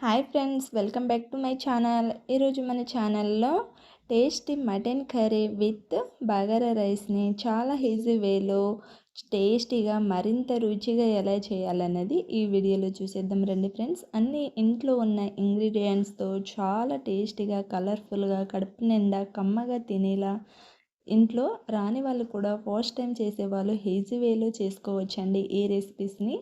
Hi friends welcome back to my channel. ఈరోజు మన ఛానల్లో tasty mutton curry with bagara రైస్ని చాలా ఈజీ వేలో టేస్టీగా మరింత రుచిగా ఎలా చేయాలన్నది ఈ వీడియోలో చూసేద్దాం రండి ఫ్రెండ్స్. అన్ని ఇంట్లో ఉన్న ఇంగ్రీడియంట్స్తో చాలా టేస్టీగా కలర్ఫుల్గా కడుపు నిండా కమ్మగా తినేలా ఇంట్లో రాని వాళ్ళు కూడా ఫస్ట్ టైం చేసేవాళ్ళు ఈజీ వేలో చేసుకోవచ్చండి ఈ రెసిపీస్ని.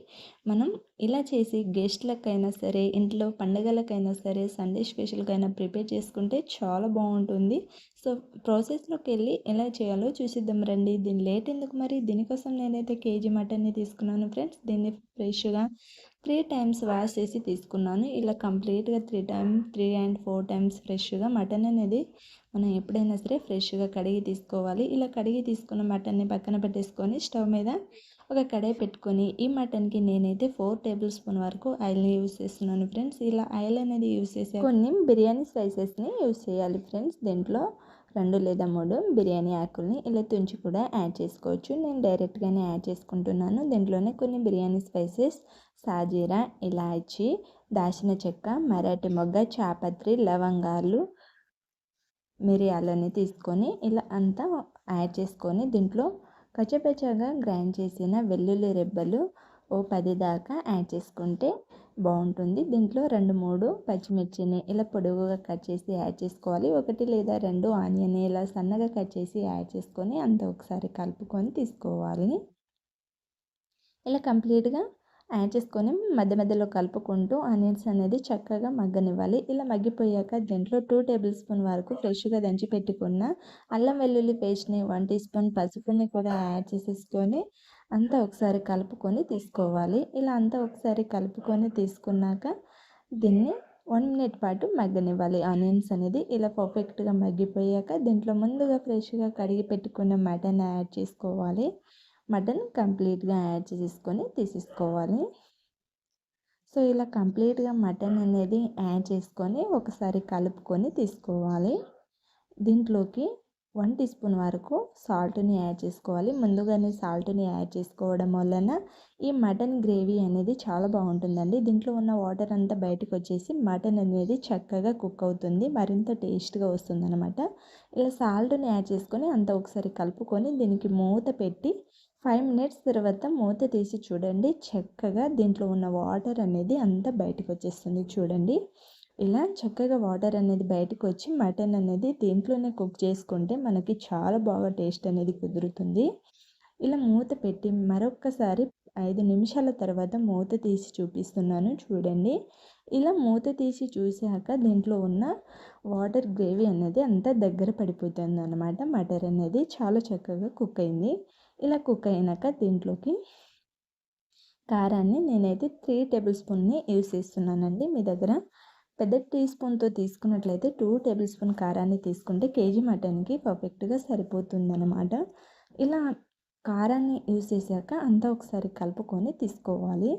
మనం ఇలా చేసి గెస్ట్లకైనా సరే ఇంట్లో పండగలకైనా సరే సండే స్పెషల్కైనా ప్రిపేర్ చేసుకుంటే చాలా బాగుంటుంది. సో ప్రాసెస్లోకి వెళ్ళి ఎలా చేయాలో చూసిద్దాం రండి. దీని లేట్ ఎందుకు మరి? దీనికోసం నేనైతే కేజీ మటన్ని తీసుకున్నాను ఫ్రెండ్స్. దీన్ని ఫ్రెష్గా త్రీ టైమ్స్ వాష్ చేసి తీసుకున్నాను. ఇలా కంప్లీట్గా three time three and four times ఫ్రెష్గా మటన్ అనేది మనం ఎప్పుడైనా సరే ఫ్రెష్గా కడిగి తీసుకోవాలి. ఇలా కడిగి తీసుకున్న మటన్ని పక్కన పెట్టేసుకొని స్టవ్ మీద ఒక కడాయి పెట్టుకొని ఈ మటన్కి నేనైతే ఫోర్ టేబుల్ స్పూన్ వరకు ఆయిల్ని యూస్ చేస్తున్నాను ఫ్రెండ్స్. ఇలా ఆయిల్ అనేది యూస్ చేసే కొన్ని బిర్యానీ స్పైసెస్ని యూస్ చేయాలి ఫ్రెండ్స్. దీంట్లో రెండు లేదా మూడు బిర్యానీ ఆకుల్ని ఇలా తుంచి కూడా యాడ్ చేసుకోవచ్చు. నేను డైరెక్ట్గానే యాడ్ చేసుకుంటున్నాను. దీంట్లోనే కొన్ని బిర్యానీ స్పైసెస్ సాజీరా ఇలాచి దాచిన చెక్క మరాఠీ మొగ్గ చాపత్రి లవంగాలు మిరియాలని తీసుకొని ఇలా అంతా యాడ్ చేసుకొని దీంట్లో కచ్చపచ్చగా గ్రైండ్ చేసిన వెల్లుల్లి రెబ్బలు ఓ పది దాకా యాడ్ చేసుకుంటే బాగుంటుంది. దీంట్లో రెండు మూడు పచ్చిమిర్చిని ఇలా పొడుగుగా కట్ చేసి యాడ్ చేసుకోవాలి. ఒకటి లేదా రెండు ఆనియన్ ఇలా సన్నగా కట్ చేసి యాడ్ చేసుకొని అంత ఒకసారి కలుపుకొని తీసుకోవాలి. ఇలా కంప్లీట్గా యాడ్ చేసుకొని మధ్య మధ్యలో కలుపుకుంటూ ఆనియన్స్ అనేది చక్కగా మగ్గనివ్వాలి. ఇలా మగ్గిపోయాక దీంట్లో టూ టేబుల్ స్పూన్ వరకు ఫ్రెష్గా దంచి పెట్టుకున్న అల్లం వెల్లుల్లి పేస్ట్ని వన్ టీ స్పూన్ పసుపుని కూడా యాడ్ చేసేసుకొని అంతా ఒకసారి కలుపుకొని తీసుకోవాలి. ఇలా అంతా ఒకసారి కలుపుకొని తీసుకున్నాక దీన్ని వన్ మినిట్ పాటు మగ్గనివ్వాలి. ఆనియన్స్ అనేది ఇలా పర్ఫెక్ట్గా మగ్గిపోయాక దీంట్లో ముందుగా ఫ్రెష్గా కడిగి పెట్టుకున్న మటన్ యాడ్ చేసుకోవాలి. మటన్ కంప్లీట్గా యాడ్ చేసుకొని తీసేసుకోవాలి. సో ఇలా కంప్లీట్గా మటన్ అనేది యాడ్ చేసుకొని ఒకసారి కలుపుకొని తీసుకోవాలి. దీంట్లోకి వన్ టీ స్పూన్ వరకు సాల్ట్ని యాడ్ చేసుకోవాలి. ముందుగానే సాల్ట్ని యాడ్ చేసుకోవడం వలన ఈ మటన్ గ్రేవీ అనేది చాలా బాగుంటుందండి. దీంట్లో ఉన్న వాటర్ అంతా బయటకు వచ్చేసి మటన్ అనేది చక్కగా కుక్ అవుతుంది. మరింత టేస్ట్గా వస్తుంది అనమాట ఇలా సాల్ట్ని యాడ్ చేసుకొని అంత ఒకసారి కలుపుకొని దీనికి మూత పెట్టి ఫైవ్ మినిట్స్ తర్వాత మూత తీసి చూడండి. చక్కగా దీంట్లో ఉన్న వాటర్ అనేది అంతా బయటకు వచ్చేస్తుంది చూడండి. ఇలా చక్కగా వాటర్ అనేది బయటకు వచ్చి మటన్ అనేది దీంట్లోనే కుక్ చేసుకుంటే మనకి చాలా బాగా టేస్ట్ అనేది కుదురుతుంది. ఇలా మూత పెట్టి మరొక్కసారి ఐదు నిమిషాల తర్వాత మూత తీసి చూపిస్తున్నాను చూడండి. ఇలా మూత తీసి చూసాక దీంట్లో ఉన్న వాటర్ గ్రేవీ అనేది అంతా దగ్గర పడిపోతుంది అనమాట మటర్ అనేది చాలా చక్కగా కుక్ అయింది. ఇలా కుక్ అయినాక దీంట్లోకి కారాన్ని నేనైతే త్రీ టేబుల్ స్పూన్ని యూస్ చేస్తున్నానండి మీ దగ్గర. పెద్ద టీ స్పూన్తో తీసుకున్నట్లయితే టూ టేబుల్ స్పూన్ కారాన్ని తీసుకుంటే కేజీ మటన్కి పర్ఫెక్ట్గా సరిపోతుందన్నమాట. ఇలా కారాన్ని యూస్ చేశాక అంతా ఒకసారి కలుపుకొని తీసుకోవాలి.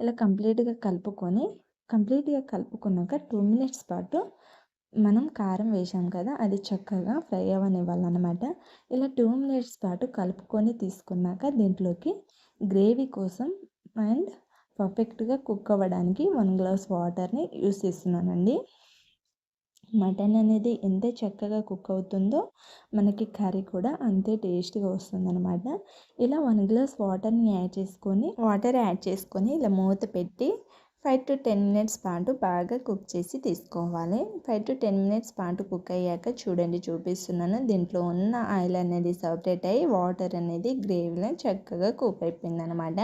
ఇలా కంప్లీట్గా కలుపుకొని కంప్లీట్గా కలుపుకున్నాక టూ మినిట్స్ పాటు మనం కారం వేసాం కదా అది చక్కగా ఫ్రై అవ్వనివ్వాలన్నమాట ఇలా టూ మినిట్స్ పాటు కలుపుకొని తీసుకున్నాక దీంట్లోకి గ్రేవీ కోసం అండ్ పర్ఫెక్ట్గా కుక్ అవ్వడానికి వన్ గ్లాస్ వాటర్ని యూస్ చేస్తున్నానండి. మటన్ అనేది ఎంత చక్కగా కుక్ అవుతుందో మనకి కర్రీ కూడా అంతే టేస్ట్గా వస్తుందన్నమాట. ఇలా వన్ గ్లాస్ వాటర్ని యాడ్ చేసుకొని వాటర్ యాడ్ చేసుకొని ఇలా మూత పెట్టి ఫైవ్ టు టెన్ మినిట్స్ పాటు బాగా కుక్ చేసి తీసుకోవాలి. ఫైవ్ టు టెన్ మినిట్స్ పాటు కుక్ అయ్యాక చూడండి చూపిస్తున్నాను. దీంట్లో ఉన్న ఆయిల్ అనేది సపరేట్ అయ్యి వాటర్ అనేది గ్రేవీలో చక్కగా కుక్ అయిపోయింది అనమాట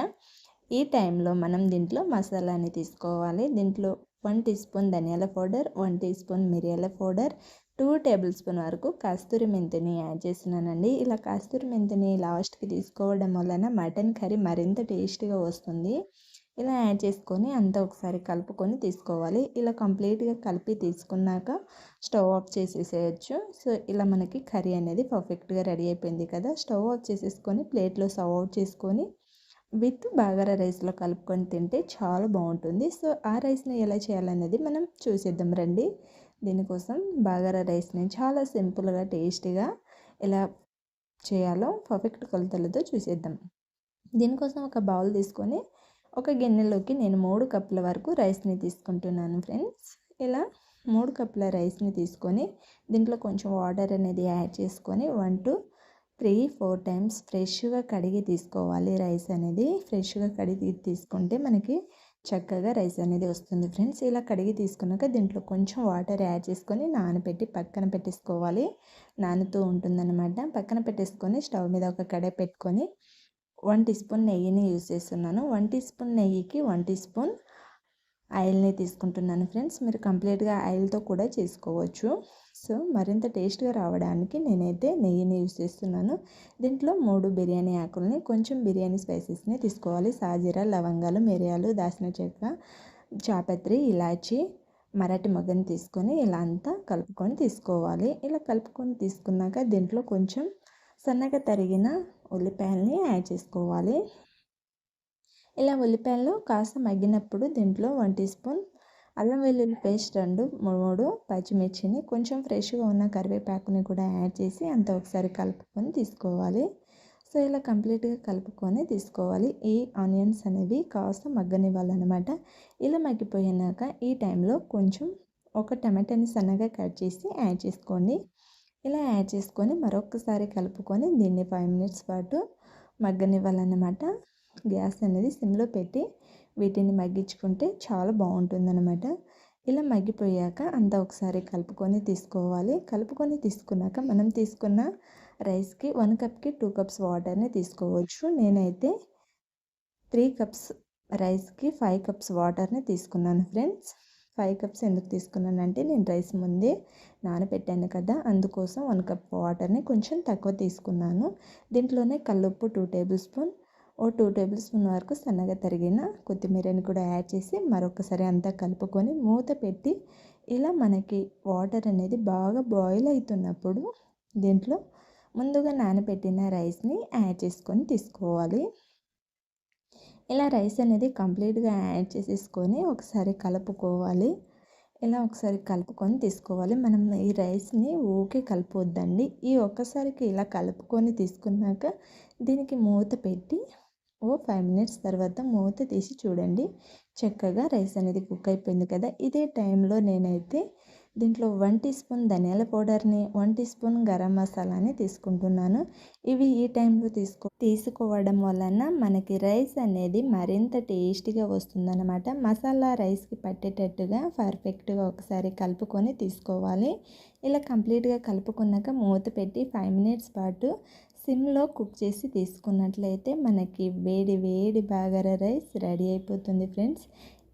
ఈ టైంలో మనం దీంట్లో మసాలాని తీసుకోవాలి. దీంట్లో వన్ టీ స్పూన్ ధనియాల పౌడర్ వన్ టీ స్పూన్ మిరియాల పౌడర్ టూ టేబుల్ స్పూన్ వరకు కస్తూరి మెంతిని యాడ్ చేస్తున్నానండి. ఇలా కస్తూరి మెంతిని లాస్ట్కి తీసుకోవడం వలన మటన్ కర్రీ మరింత టేస్ట్గా వస్తుంది. ఇలా యాడ్ చేసుకొని అంతా ఒకసారి కలుపుకొని తీసుకోవాలి. ఇలా కంప్లీట్గా కలిపి తీసుకున్నాక స్టవ్ ఆఫ్ చేసేసేయచ్చు. సో ఇలా మనకి కర్రీ అనేది పర్ఫెక్ట్గా రెడీ అయిపోయింది కదా! స్టవ్ ఆఫ్ చేసేసుకొని ప్లేట్లో సర్వ్ అవుట్ చేసుకొని విత్ బాగారా రైస్లో కలుపుకొని తింటే చాలా బాగుంటుంది. సో ఆ రైస్ని ఎలా చేయాలనేది మనం చూసేద్దాం రండి. దీనికోసం బాగారా రైస్ని చాలా సింపుల్గా టేస్టీగా ఎలా చేయాలో పర్ఫెక్ట్ కొలతలతో చూసేద్దాం. దీనికోసం ఒక బౌల్ తీసుకొని ఒక గిన్నెలోకి నేను మూడు కప్పుల వరకు రైస్ని తీసుకుంటున్నాను ఫ్రెండ్స్. ఇలా మూడు కప్పుల రైస్ని తీసుకొని దీంట్లో కొంచెం వాటర్ అనేది యాడ్ చేసుకొని one two three four times ఫ్రెష్గా కడిగి తీసుకోవాలి. రైస్ అనేది ఫ్రెష్గా కడిగి తీసుకుంటే మనకి చక్కగా రైస్ అనేది వస్తుంది ఫ్రెండ్స్. ఇలా కడిగి తీసుకున్నాక దీంట్లో కొంచెం వాటర్ యాడ్ చేసుకొని నానబెట్టి పక్కన పెట్టేసుకోవాలి. నానుతూ ఉంటుందన్నమాట. పక్కన పెట్టేసుకొని స్టవ్ మీద ఒక కడాయి పెట్టుకొని వన్ టీ స్పూన్ నెయ్యిని యూజ్ చేస్తున్నాను. వన్ టీ స్పూన్ నెయ్యికి వన్ టీ స్పూన్ ఆయిల్ని తీసుకుంటున్నాను ఫ్రెండ్స్. మీరు కంప్లీట్గా ఆయిల్తో కూడా చేసుకోవచ్చు. సో మరింత టేస్ట్గా రావడానికి నేనైతే నెయ్యిని యూజ్ చేస్తున్నాను. దీంట్లో మూడు బిర్యానీ ఆకుల్ని కొంచెం బిర్యానీ స్పైసెస్ని తీసుకోవాలి. సాజీరా లవంగాలు మిరియాలు దాసిన చెక్క చాపత్రి ఇలాచి మరాఠీ మొగ్గని తీసుకొని ఇలా అంతా కలుపుకొని తీసుకోవాలి. ఇలా కలుపుకొని తీసుకున్నాక దీంట్లో కొంచెం సన్నగా తరిగిన ఉల్లిపాయల్ని యాడ్ చేసుకోవాలి. ఇలా ఉల్లిపాయలు కాస్త మగ్గినప్పుడు దీంట్లో వన్ టీ స్పూన్ అల్లం వెల్లుల్లి పేస్ట్ రెండు మూడు పచ్చిమిర్చిని కొంచెం ఫ్రెష్గా ఉన్న కరివేపాకుని కూడా యాడ్ చేసి అంత ఒకసారి కలుపుకొని తీసుకోవాలి. సో ఇలా కంప్లీట్గా కలుపుకొని తీసుకోవాలి. ఈ ఆనియన్స్ అనేవి కాస్త మగ్గనివ్వాలన్నమాట. ఇలా మగ్గిపోయినాక ఈ టైంలో కొంచెం ఒక టమాటాని సన్నగా కట్ చేసి యాడ్ చేసుకోండి. ఇలా యాడ్ చేసుకొని మరొకసారి కలుపుకొని దీన్ని ఫైవ్ మినిట్స్ పాటు మగ్గనివ్వాలన్నమాట. గ్యాస్ అనేది సిమ్లో పెట్టి వీటిని మగ్గించుకుంటే చాలా బాగుంటుందన్నమాట. ఇలా మగ్గిపోయాక అంతా ఒకసారి కలుపుకొని తీసుకోవాలి. కలుపుకొని తీసుకున్నాక మనం తీసుకున్న రైస్కి వన్ కప్కి టూ కప్స్ వాటర్ని తీసుకోవచ్చు. నేనైతే త్రీ కప్స్ రైస్కి ఫైవ్ కప్స్ వాటర్ని తీసుకున్నాను ఫ్రెండ్స్. ఫైవ్ కప్స్ ఎందుకు తీసుకున్నానంటే నేను రైస్ ముందే నానబెట్టాను కదా అందుకోసం వన్ కప్ వాటర్ని కొంచెం తక్కువ తీసుకున్నాను. దీంట్లోనే కల్లుప్పు టూ టేబుల్ స్పూన్ ఓ టూ టేబుల్ స్పూన్ వరకు సన్నగా తరిగిన కొత్తిమీరని కూడా యాడ్ చేసి మరొకసారి అంతా కలుపుకొని మూత పెట్టి ఇలా మనకి వాటర్ అనేది బాగా బాయిల్ అవుతున్నప్పుడు దీంట్లో ముందుగా నానబెట్టిన రైస్ని యాడ్ చేసుకొని తీసుకోవాలి. ఇలా రైస్ అనేది కంప్లీట్గా యాడ్ చేసేసుకొని ఒకసారి కలుపుకోవాలి. ఇలా ఒకసారి కలుపుకొని తీసుకోవాలి. మనం ఈ రైస్ని ఊకే కలుపువద్దండి. ఈ ఒక్కసారికి ఇలా కలుపుకొని తీసుకున్నాక దీనికి మూత పెట్టి ఓ ఫైవ్ మినిట్స్ తర్వాత మూత తీసి చూడండి. చక్కగా రైస్ అనేది కుక్ అయిపోయింది కదా. ఇదే టైంలో నేనైతే దీంట్లో వన్ టీ స్పూన్ ధనియాల పౌడర్ని వన్ టీ స్పూన్ గరం మసాలాని తీసుకుంటున్నాను. ఇవి ఈ టైంలో తీసుకో తీసుకోవడం వలన మనకి రైస్ అనేది మరింత టేస్టీగా వస్తుందన్నమాట. మసాలా రైస్కి పట్టేటట్టుగా పర్ఫెక్ట్గా ఒకసారి కలుపుకొని తీసుకోవాలి. ఇలా కంప్లీట్గా కలుపుకున్నాక మూత పెట్టి ఫైవ్ మినిట్స్ పాటు సిమ్లో కుక్ చేసి తీసుకున్నట్లయితే మనకి వేడి వేడి బాగర రైస్ రెడీ అయిపోతుంది ఫ్రెండ్స్.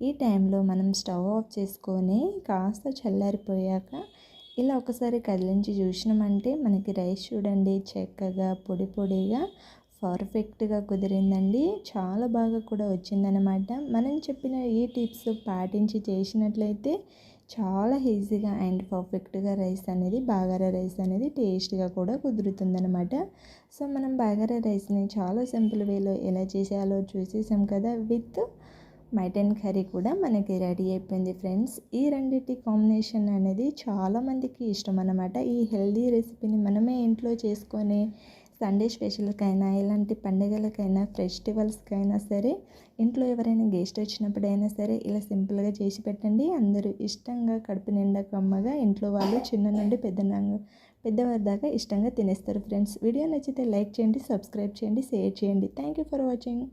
ఈ టైంలో మనం స్టవ్ ఆఫ్ చేసుకొని కాస్త చల్లారిపోయాక ఇలా ఒకసారి కదిలించి చూసినామంటే మనకి రైస్ చూడండి చక్కగా పొడి పొడిగా పర్ఫెక్ట్గా కుదిరిందండి. చాలా బాగా కూడా వచ్చిందనమాట మనం చెప్పిన ఈ టిప్స్ పాటించి చేసినట్లయితే చాలా ఈజీగా అండ్ పర్ఫెక్ట్గా రైస్ అనేది బాగారా రైస్ అనేది టేస్ట్గా కూడా కుదురుతుందనమాట సో మనం బాగారా రైస్ని చాలా సింపుల్ వేలో ఎలా చేసేయాలో చూసేసాం కదా విత్ మటన్ కర్రీ కూడా మనకి రెడీ అయిపోయింది ఫ్రెండ్స్. ఈ రెండింటి కాంబినేషన్ అనేది చాలామందికి ఇష్టం అన్నమాట. ఈ హెల్దీ రెసిపీని మనమే ఇంట్లో చేసుకొని సండే స్పెషల్కైనా ఇలాంటి పండుగలకైనా ఫెస్టివల్స్కైనా సరే ఇంట్లో ఎవరైనా గెస్ట్ వచ్చినప్పుడైనా సరే ఇలా సింపుల్గా చేసి పెట్టండి. అందరూ ఇష్టంగా కడుపు నిండా కమ్మగా ఇంట్లో వాళ్ళు చిన్న నుండి పెద్ద పెద్దవారి దాకా ఇష్టంగా తినేస్తారు ఫ్రెండ్స్. వీడియో నచ్చితే లైక్ చేయండి సబ్స్క్రైబ్ చేయండి షేర్ చేయండి. Thank you for watching.